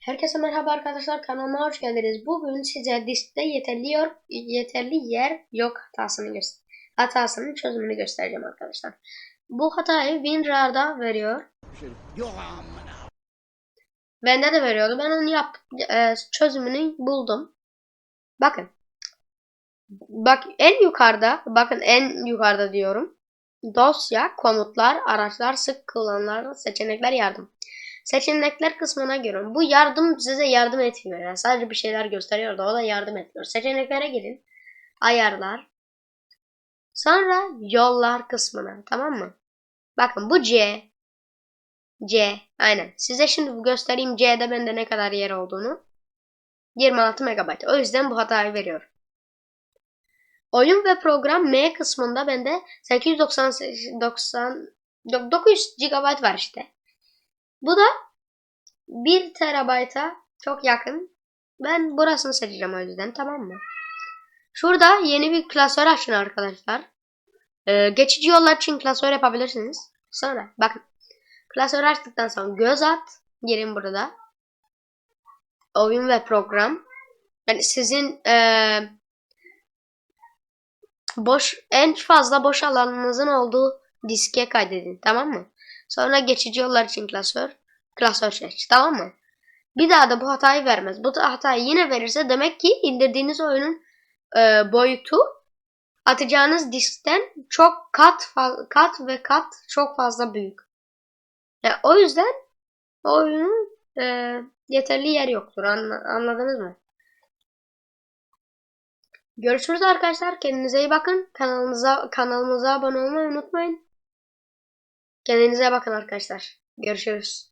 Herkese merhaba arkadaşlar kanalıma hoş geldiniz. Bugün size diskte yeterli yer, yeterli yer yok hatasını göster hatasının çözümünü göstereceğim arkadaşlar. Bu hatayı WinRAR'da veriyor. Bende de veriyordu. Ben onu yap e, çözümünü buldum. Bakın. Bak en yukarıda, bakın en yukarıda diyorum. Dosya, komutlar, araçlar, sık kullanılan seçenekler, yardım. Seçenekler kısmına girin. Bu yardım size yardım etmiyor. Yani sadece bir şeyler gösteriyor da o da yardım etmiyor. Seçeneklere girin. Ayarlar. Sonra yollar kısmına. Tamam mı? Bakın bu C. C. Aynen. Size şimdi göstereyim C'de bende ne kadar yer olduğunu. 26 MB. O yüzden bu hatayı veriyor. Oyun ve program M kısmında bende 890 90 900 GB var işte. Bu da 1 terabayta çok yakın. Ben burasını seçeceğim o yüzden tamam mı? Şurada yeni bir klasör açın arkadaşlar. Ee, geçici yollar için klasör yapabilirsiniz. Sonra bakın. Klasör açtıktan sonra göz at. Gelin burada. Oyun ve program. Yani sizin ee, boş en fazla boş alanınızın olduğu diske kaydedin. Tamam mı? Sonra geçici yollar için klasör. Klasör seç. Tamam mı? Bir daha da bu hatayı vermez. Bu hatayı yine verirse demek ki indirdiğiniz oyunun e, boyutu atacağınız diskten çok kat kat ve kat çok fazla büyük. Yani o yüzden o oyunun e, yeterli yer yoktur. Anla, anladınız mı? Görüşürüz arkadaşlar. Kendinize iyi bakın. Kanalımıza kanalımıza abone olmayı unutmayın. Kendinize bakın arkadaşlar. Görüşürüz.